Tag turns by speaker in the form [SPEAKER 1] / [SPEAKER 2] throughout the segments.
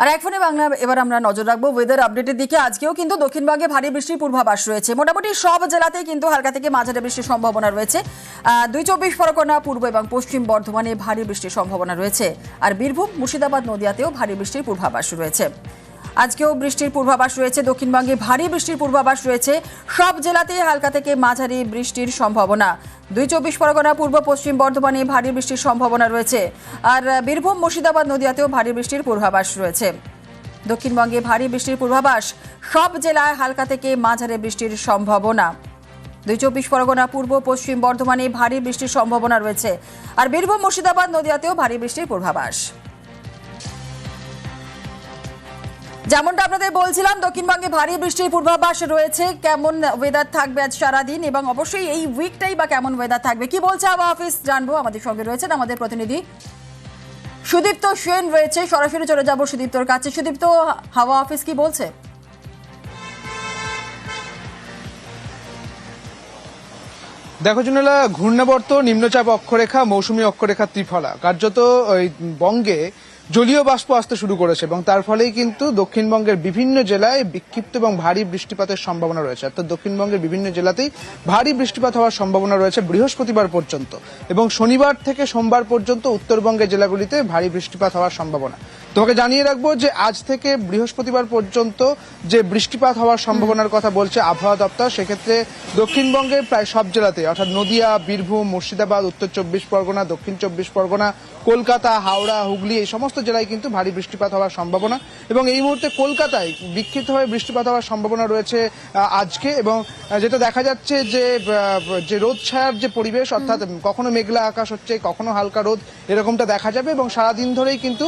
[SPEAKER 1] আর এক ফোনে বাংলা, এবার আমরা নজর রাখব ওয়েদার আপডেটের দিকে। আজকেও কিন্তু দক্ষিণবঙ্গে ভারী বৃষ্টির পূর্বাভাস রয়েছে। মোটামুটি সব জেলাতেই কিন্তু হালকা থেকে মাঝারি বৃষ্টির সম্ভাবনা রয়েছে। দুই চব্বিশ পরগনা, পূর্ব এবং পশ্চিম বর্ধমানে ভারী বৃষ্টির সম্ভাবনা রয়েছে। আর বীরভূম, মুর্শিদাবাদ, নদিয়াতেও ভারী বৃষ্টির পূর্বাভাস রয়েছে। আজকেও বৃষ্টির পূর্বাভাস রয়েছে। দক্ষিণবঙ্গে ভারী বৃষ্টির পূর্বাভাস রয়েছে। সব জেলাতেই হালকা থেকে মাঝারি বৃষ্টির সম্ভাবনা। দুই চব্বিশ পরগনা, পূর্ব, পশ্চিম বর্ধমানে ভারী বৃষ্টির সম্ভাবনা রয়েছে। আর বীরভূম, মুর্শিদাবাদ নদিয়াতেও ভারী বৃষ্টির পূর্বাভাস রয়েছে। দক্ষিণবঙ্গে ভারী বৃষ্টির পূর্বাভাস সব জেলায় হালকা থেকে মাঝারি বৃষ্টির সম্ভাবনা। দুই চব্বিশ পরগনা, পূর্ব, পশ্চিম বর্ধমানে ভারী বৃষ্টির সম্ভাবনা রয়েছে। আর বীরভূম, মুর্শিদাবাদ নদিয়াতেও ভারী বৃষ্টির পূর্বাভাস। যেমনটা আপনাদের বলছিলাম, দক্ষিণবঙ্গে ভারী বৃষ্টির পূর্বাভাস রয়েছে। কেমন ওয়েদার থাকবে আজ সারাদিন এবং অবশ্যই এই উইকটাই বা কেমন ওয়েদার থাকবে? কি বলছে আবহাওয়া অফিস জানব আমাদের সঙ্গে রয়েছেন আমাদের প্রতিনিধি সুদীপ্ত সেন রয়েছে। সরাসরি চলে যাব সুদীপ্তর কাছে। সুদীপ্ত, হাওয়া অফিস কি বলছে?
[SPEAKER 2] দেখো জুনেলা, ঘূর্ণাবর্ত, নিম্নচাপ অক্ষরেখা, মৌসুমী অক্ষরেখা ত্রিফলা। কার্যত ওই বঙ্গে জলীয় বাষ্প আসতে শুরু করেছে এবং তার ফলেই কিন্তু দক্ষিণবঙ্গের বিভিন্ন জেলায় বিক্ষিপ্ত এবং ভারী বৃষ্টিপাতের সম্ভাবনা রয়েছে। অর্থাৎ দক্ষিণবঙ্গের বিভিন্ন জেলাতেই ভারী বৃষ্টিপাত হওয়ার সম্ভাবনা রয়েছে বৃহস্পতিবার পর্যন্ত এবং শনিবার থেকে সোমবার পর্যন্ত উত্তরবঙ্গের জেলাগুলিতে ভারী বৃষ্টিপাত হওয়ার সম্ভাবনা। তোমাকে জানিয়ে রাখব যে আজ থেকে বৃহস্পতিবার পর্যন্ত যে বৃষ্টিপাত হওয়ার সম্ভাবনার কথা বলছে আবহাওয়া দপ্তর, সেক্ষেত্রে দক্ষিণবঙ্গের প্রায় সব জেলাতে, অর্থাৎ নদিয়া, বীরভূম, মুর্শিদাবাদ, উত্তর চব্বিশ পরগনা, দক্ষিণ চব্বিশ পরগনা, কলকাতা, হাওড়া, হুগলি, এই সমস্ত জেলায় কিন্তু ভারী বৃষ্টিপাত হওয়ার সম্ভাবনা। এবং এই মুহূর্তে কলকাতায় বিক্ষিপ্তভাবে বৃষ্টিপাত হওয়ার সম্ভাবনা রয়েছে আজকে। এবং যেটা দেখা যাচ্ছে যে যে রোদ ছায়ার যে পরিবেশ, অর্থাৎ কখনো মেঘলা আকাশ হচ্ছে, কখনো হালকা রোদ, এরকমটা দেখা যাবে। এবং সারাদিন ধরেই কিন্তু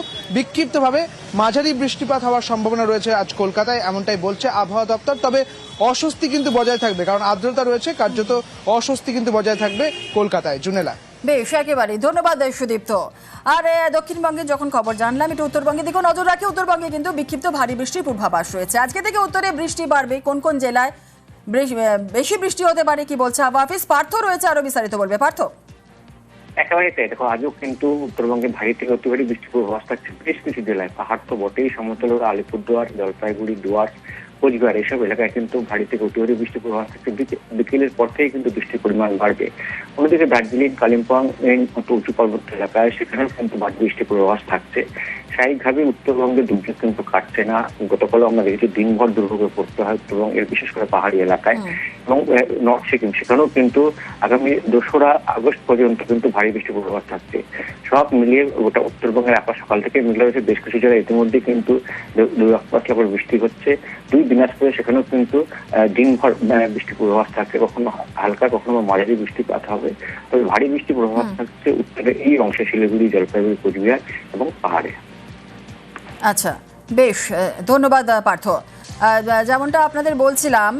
[SPEAKER 2] বিক্ষিপ্তভাবে মাঝারি বৃষ্টিপাত হওয়ার সম্ভাবনা রয়েছে আজ কলকাতায়, এমনটাই বলছে আবহাওয়া দপ্তর। তবে অস্বস্তি কিন্তু বজায় থাকবে, কারণ আর্দ্রতা রয়েছে, কার্যত অস্বস্তি কিন্তু বজায় থাকবে কলকাতায়। জুনেলা।
[SPEAKER 1] বেশ, একেবারেই। ধন্যবাদ সুদীপ্ত। আর দক্ষিণবঙ্গে যখন খবর জানলাম, একটু উত্তরবঙ্গে দিকে নজর রাখি, উত্তরবঙ্গে কিন্তু বিক্ষিপ্ত ভারী বৃষ্টির পূর্বাভাস রয়েছে। আজকে থেকে উত্তরে বৃষ্টি বাড়বে, কোন কোন জেলায় বেশি বৃষ্টি হতে পারে, কি বলছে আবহাওয়া অফিস? পার্থ রয়েছে আরও বিস্তারিত বলবে। পার্থ।
[SPEAKER 3] একেবারে তাই। দেখো, আজও কিন্তু উত্তরবঙ্গে ভারী থেকে অতি ভারী বৃষ্টির পূর্বাভাস থাকছে বেশ কিছু জেলায়। পাহাড় তো বটেই, সমতল, আলিপুরদুয়ার, জলপাইগুড়ি, দুয়ার, কোচবিহার, এসব এলাকায় কিন্তু ভারী থেকে অতি ভারী বৃষ্টির পূর্বাভাস থাকছে বিকেলের পর থেকেই কিন্তু বৃষ্টির পরিমাণ বাড়বে। অন্যদিকে দার্জিলিং, কালিম্পং এই মতো উঁচু পার্বত্য এলাকায় সেখানেও কিন্তু ভারী বৃষ্টির পূর্বাভাস থাকছে। স্বাভাবিকভাবে উত্তরবঙ্গে দুর্যোগ কিন্তু কাটছে না। গতকালও আমরা দেখেছি দিনভর দুর্ভোগে পড়তে হয় এবং উত্তরবঙ্গের বিশেষ করে পাহাড়ি এলাকায় এবং নর্থ সিকিম সেখানেও কিন্তু আগামী দোসরা আগস্ট পর্যন্ত কিন্তু ভারী বৃষ্টির পূর্বাভাস থাকছে। সব মিলিয়ে গোটা উত্তরবঙ্গের আকাশ সকাল থেকে মিলে হয়েছে বেশ কিছু জায়গায় ইতিমধ্যে কিন্তু দু- দুই এক পাতলা করে বৃষ্টি হচ্ছে। দুই দিনাজপুরে সেখানেও কিন্তু দিনভর বৃষ্টির পূর্বাভাস থাকছে কখনো হালকা কখনো বা মাঝারি বৃষ্টিপাত হবে। তবে ভারী বৃষ্টির পূর্বাভাস থাকছে উত্তরের এই অংশে শিলিগুড়ি জলপাইগুড়ি কোচবিহার এবং পাহাড়ে।
[SPEAKER 1] আচ্ছা বেশ ধন্যবাদ পার্থ। যেমনটা আপনাদের বলছিলাম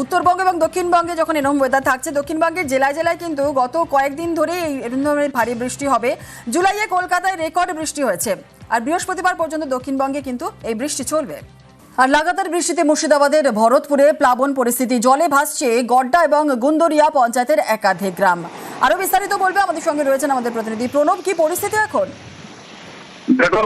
[SPEAKER 1] উত্তরবঙ্গ এবং দক্ষিণবঙ্গে যখন এরকম ওয়েদার থাকছে দক্ষিণবঙ্গের জেলায় জেলায় কিন্তু গত কয়েকদিন ধরে এই ধরনের ভারী বৃষ্টি হবে। জুলাইয়ে কলকাতায় রেকর্ড বৃষ্টি হয়েছে। আর বৃহস্পতিবার পর্যন্ত দক্ষিণবঙ্গে কিন্তু এই বৃষ্টি চলবে। আর লাগাতার বৃষ্টিতে মুর্শিদাবাদের ভরতপুরে প্লাবন পরিস্থিতি, জলে ভাসছে গড্ডা এবং গুন্দরিয়া পঞ্চায়েতের একাধিক গ্রাম। আরও বিস্তারিত বলবে আমাদের সঙ্গে রয়েছেন আমাদের প্রতিনিধি প্রণব। কি পরিস্থিতি এখন?
[SPEAKER 4] দেখো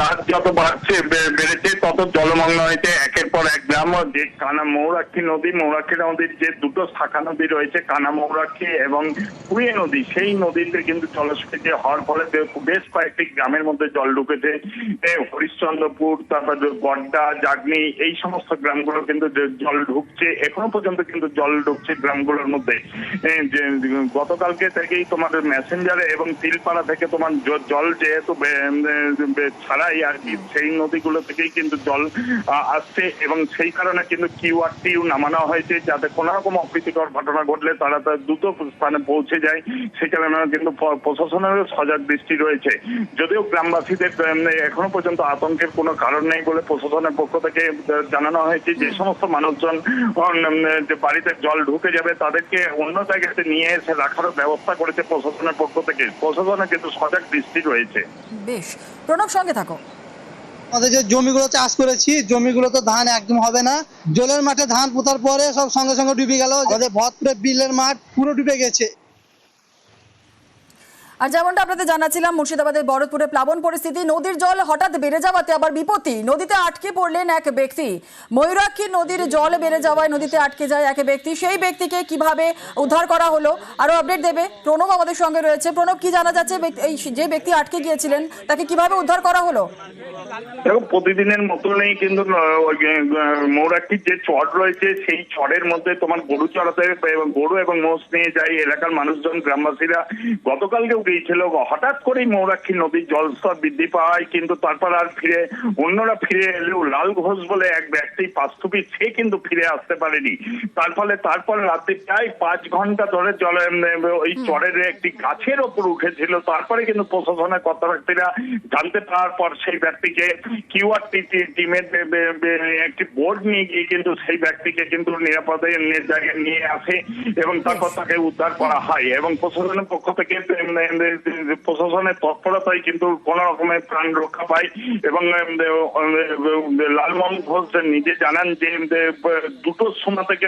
[SPEAKER 4] রাত যত বাড়ছে বেড়েছে, তত জলমগ্ন হয়েছে। একের পর এক গ্রাম যে কানা মৌরাক্ষী নদী, মৌরাক্ষী নদীর যে দুটো শাখা নদী রয়েছে, কানা মৌরাক্ষী এবং কুয়ে নদী, সেই নদীতে কিন্তু জলস্ফীতি হওয়ার ফলে বেশ কয়েকটি গ্রামের মধ্যে জল ঢুকেছে। হরিশ্চন্দ্রপুর, তারপর গড্ডা জাগনি, এই সমস্ত গ্রামগুলো কিন্তু জল ঢুকছে। এখনও পর্যন্ত কিন্তু জল ঢুকছে গ্রামগুলোর মধ্যে। গতকালকে থেকেই তোমার মেসেঞ্জারে এবং তিলপাড়া থেকে তোমার জল যেহেতু ছাড়াই আর কি সেই নদীগুলো থেকেই কিন্তু জল আসছে এবং সেই কারণে কিন্তু কিউআর টিউ নামানো হয়েছে যাতে কোনো রকম অপ্রীতিকর ঘটনা ঘটলে তারা তার দ্রুত স্থানে পৌঁছে যায়। সেই কারণে কিন্তু প্রশাসনেরও সজাগ দৃষ্টি রয়েছে। যদিও গ্রামবাসীদের এখনও পর্যন্ত আতঙ্কের কোনো কারণ নেই বলে প্রশাসনের পক্ষ থেকে জানানো হয়েছে যে সমস্ত মানুষজন যে বাড়িতে জল ঢুকে যাবে তাদেরকে অন্য জায়গাতে নিয়ে এসে রাখারও ব্যবস্থা করেছে প্রশাসনের পক্ষ থেকে। প্রশাসনের কিন্তু সজাগ দৃষ্টি রয়েছে।
[SPEAKER 1] বেশ। প্রণব, সঙ্গে থাকো।
[SPEAKER 5] আমাদের যে জমিগুলো চাষ করেছি, জমিগুলো তো ধান একদম হবে না। জলের মাঠে ধান পোতার পরে সব সঙ্গে সঙ্গে ডুবে গেল। আমাদের ভরপুরে বিলের মাঠ পুরো ডুবে গেছে।
[SPEAKER 1] আর যেমনটা আপনাদের জানাচ্ছিলাম, মুর্শিদাবাদের বরদপুরে প্লাবন পরিস্থিতি, নদীর জল হঠাৎ বেড়ে যাওয়াতে আবার বিপত্তি। নদীতে আটকে পড়লেন এক ব্যক্তি। ময়ূরাক্ষী নদীর জল বেড়ে যাওয়ায় নদীতে আটকে যায় এক ব্যক্তি। সেই ব্যক্তিকে কীভাবে উদ্ধার করা হলো আরও আপডেট দেবে? প্রণব আমাদের সঙ্গে রয়েছে। প্রণব, কি জানা যাচ্ছে? এই যে ব্যক্তি আটকে গিয়েছিলেন, তাকে কীভাবে উদ্ধার করা হলো?
[SPEAKER 4] দেখো প্রতিদিনের মতনই কিন্তু মৌরাক্ষীর যে চর রয়েছে, সেই চরের মধ্যে তোমার গরু চড়াতে গরু এবং মোষ নিয়ে যায় এলাকার মানুষজন, গ্রামবাসীরা। গতকালকেও গিয়েছিল হঠাৎ করেই মৌরাক্ষী নদীর জলস্তর বৃদ্ধি পাওয়ায় কিন্তু তারপর আর ফিরে অন্যরা ফিরে এলেও লাল ঘোষ বলে এক ব্যক্তি পাঁচটুপি সে কিন্তু ফিরে আসতে পারেনি। তার ফলে তারপর রাতে প্রায় পাঁচ ঘণ্টা ধরে জলে ওই চরের একটি গাছের ওপর উঠেছিল। তারপরে কিন্তু প্রশাসনের কর্তাব্যক্তিরা জানতে পারার পর সেই ব্যক্তিকে কিউআর টিমের একটি বোর্ড নিয়ে গিয়ে কিন্তু সেই ব্যক্তিকে কিন্তু নিরাপদে জায়গায় নিয়ে আসে এবং তারপর তাকে উদ্ধার করা হয়। এবং প্রশাসনের পক্ষ থেকে প্রশাসনের তৎপরতায় কিন্তু কোন রকমের প্রাণ রক্ষা পায় এবং লালমোহন ঘোষ নিজে জানান যে দুটোর সময় থেকে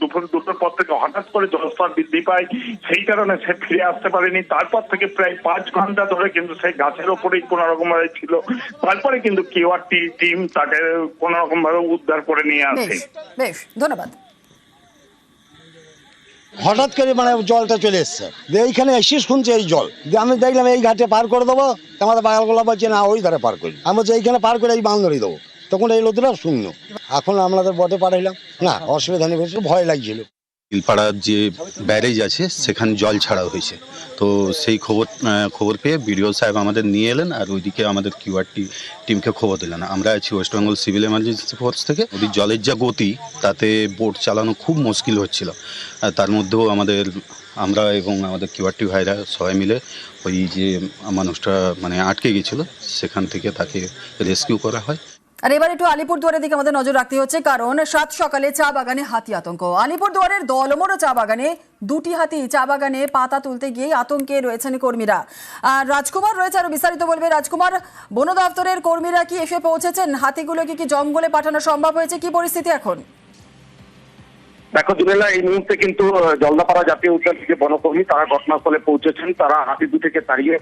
[SPEAKER 4] দুপুর, দুটোর পর থেকে হঠাৎ করে জলস্তর বৃদ্ধি পায়, সেই কারণে সে ফিরে আসতে পারেনি। তারপর থেকে প্রায় পাঁচ ঘণ্টা ধরে কিন্তু সেই গাছের ওপরেই কোন রকম ভাবে ছিল। তারপরে কিন্তু কিউআর টিম তাকে কোন রকম ভাবে উদ্ধার করে নিয়ে আসে।
[SPEAKER 1] বেশ, ধন্যবাদ।
[SPEAKER 6] হঠাৎ করে মানে জলটা চলে এসছে। দিয়ে এইখানে এসে শুনছে এই জল। দিয়ে আমি দেখলাম এই ঘাটে পার করে দেবো, আমাদের বাগালগুলা বলছে, না, ওই ধারে পার করি আমি বলছি, এইখানে পার করে এই বান্ধরি দেবো। তখন এই লোকটা শূন্য। এখন আমাদের বটে পাঠাইলাম না, অসুবিধা নেই ভয় লাগছিল।
[SPEAKER 7] বিলপাড়ার যে ব্যারেজ আছে, সেখানে জল ছাড়া হয়েছে। তো সেই খবর খবর পেয়ে বিডিও সাহেব আমাদের নিয়ে এলেন আর ওইদিকে আমাদের কিউআরটি টিমকে খবর দিলেন। আমরা আছি West Bengal civil emergency force থেকে। ওই জলের যা গতি, তাতে বোট চালানো খুব মুশকিল হচ্ছিল। তার মধ্যেও আমাদের, আমরা এবং আমাদের কিউআরটি ভাইরা সবাই মিলে ওই যে মানুষটা মানে আটকে গেছিল, সেখান থেকে তাকে রেস্কিউ করা হয়।
[SPEAKER 1] আর এবার একটু আলিপুরদুয়ারের দিকে আমাদের নজর রাখতে হচ্ছে, কারণ সাত সকালে চা বাগানে হাতি আতঙ্ক। আলিপুরদুয়ারের দলমোড় চা বাগানে দুটি হাতি, চা বাগানে পাতা তুলতে গিয়ে আতঙ্কে রয়েছেন কর্মীরা। আর রাজকুমার রয়েছে, আরও বিস্তারিত বলবে রাজকুমার, বন দপ্তরের কর্মীরা কি এসে পৌঁছেছেন? হাতিগুলোকে কি জঙ্গলে পাঠানো সম্ভব হয়েছে? কি পরিস্থিতি এখন?
[SPEAKER 3] দেখো জুনেলা এই মুহূর্তে কিন্তু জলদাপাড়া জাতীয় উদ্যান থেকে বনকর্মী তারা ঘটনাস্থলে পৌঁছেছেন। তারা হাতি দুটিকে তাড়িয়ে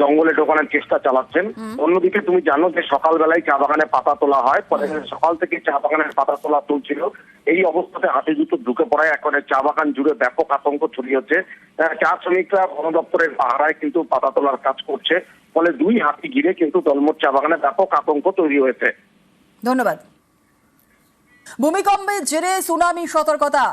[SPEAKER 3] জঙ্গলে ঢোকানোর চেষ্টা চালাচ্ছেন। অন্যদিকে তুমি জানো যে সকালবেলায় চা বাগানে পাতা তোলা হয়। পরে সকাল থেকে চা বাগানের পাতা তোলা তুলছিল এই অবস্থাতে হাতি দুটো ঢুকে পড়ায়। একবারে চা বাগান জুড়ে ব্যাপক আতঙ্ক ছড়িয়েছে চা শ্রমিকরা বন দপ্তরের পাহারায় কিন্তু পাতা তোলার কাজ করছে। ফলে দুই হাতি ঘিরে কিন্তু দলমোট চা বাগানে ব্যাপক আতঙ্ক তৈরি হয়েছে।
[SPEAKER 1] ধন্যবাদ। ভূমিকম্পের জেরে সুনামি সতর্কতা।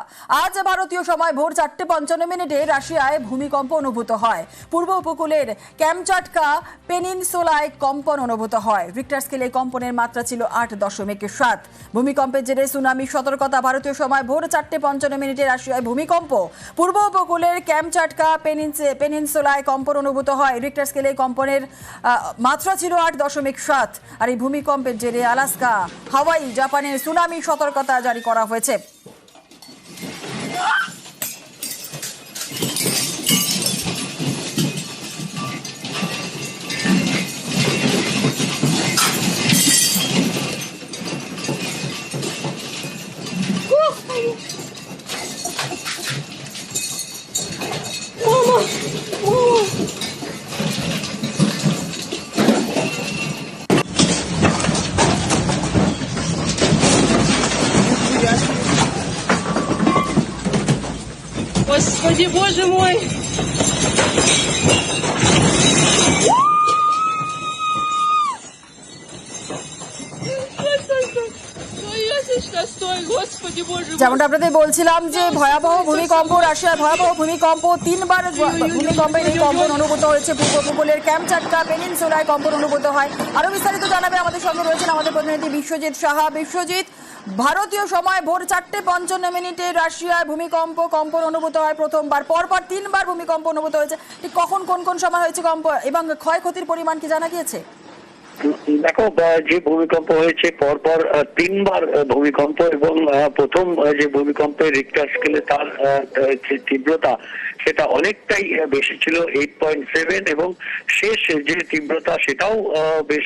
[SPEAKER 1] আজ ভারতীয় সময় ভোর চারটে পঞ্চান্ন মিনিটে রাশিয়ায় ভূমিকম্প অনুভূত হয়। পূর্ব উপকূলের ক্যামচাটকা পেনিনসোলায় কম্পন অনুভূত হয়। রিক্টার স্কেলে কম্পনের মাত্রা ছিল আট দশমিক সাত। ভূমিকম্পের জেরে সুনামি সতর্কতা ভারতীয় সময় ভোর চারটে পঞ্চান্ন মিনিটে রাশিয়ায় ভূমিকম্প। পূর্ব উপকূলের ক্যামচাটকা পেনিনসে, পেনিনসোলায় কম্পন অনুভূত হয়। রিক্টার স্কেলে কম্পনের মাত্রা ছিল আট দশমিক সাত। আর এই ভূমিকম্পের জেরে আলাস্কা, হাওয়াই, জাপানের সুনামি সতর্কতা জারি করা হয়েছে।
[SPEAKER 8] Господи, боже мой! Стой, стой, Господи, боже мой!
[SPEAKER 1] যেমনটা আপনাদের বলছিলাম যে ভয়াবহ ভূমিকম্প রাশিয়ার ভয়াবহ ভূমিকম্প তিনবার ভূমিকম্পের এই কম্পন অনুভূত হয়েছে পূর্ব উপকূলের ক্যামচাটকা পেনিনসুলায় কম্পন অনুভূত হয় আরো বিস্তারিত জানাবে আমাদের সঙ্গে রয়েছেন আমাদের প্রতিনিধি বিশ্বজিৎ সাহা বিশ্বজিৎ ভারতীয় সময় ভোর চারটে পঞ্চান্ন মিনিটে রাশিয়ায় ভূমিকম্প, কম্পন অনুভূত হয় প্রথমবার। পরপর তিনবার ভূমিকম্প অনুভূত হয়েছে। কখন কোন কোন সময় হয়েছে কম্প এবং ক্ষয়ক্ষতির পরিমাণ কি জানা গিয়েছে?
[SPEAKER 9] দেখো যে ভূমিকম্প হয়েছে, পরপর তিনবার ভূমিকম্প এবং প্রথম যে ভূমিকম্পের রিক্টার স্কেলে তার যে তীব্রতা, সেটা অনেকটাই বেশি ছিল এইট পয়েন্ট সেভেন এবং শেষ যে তীব্রতা, সেটাও বেশ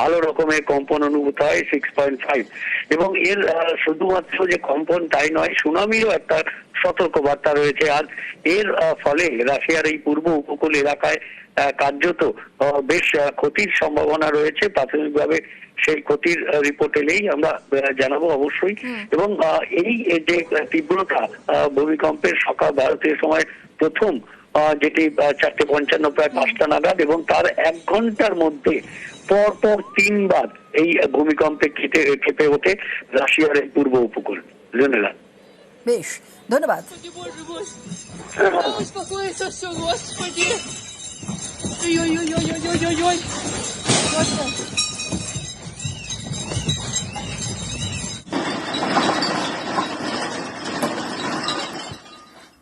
[SPEAKER 9] ভালো রকমের কম্পন অনুভূত হয় সিক্স পয়েন্ট ফাইভ এবং এর শুধুমাত্র যে কম্পন তাই নয় সুনামিরও একটা সতর্কবার্তা রয়েছে। আর এর ফলে রাশিয়ার এই পূর্ব উপকূল এলাকায় কার্যত আহ, বেশ আহ, ক্ষতির সম্ভাবনা রয়েছে। প্রাথমিকভাবে সেই ক্ষতির রিপোর্ট এলেই আমরা জানাব অবশ্যই। এবং আহ, এই যে তীব্রতা আহ, ভূমিকম্পের সকাল ভারতীয় সময় প্রথম আহ, যেটি চারটে পঞ্চান্ন প্রায় পাঁচটা নাগাদ এবং তার এক ঘণ্টার মধ্যে পর পর তিনবার এই ভূমিকম্পে কেটে কেঁপে ওঠে রাশিয়ার এই পূর্ব উপকূল। জেনেলা
[SPEAKER 1] বেশ ধন্যবাদ।
[SPEAKER 8] 哎呦呦呦呦呦呦呦我操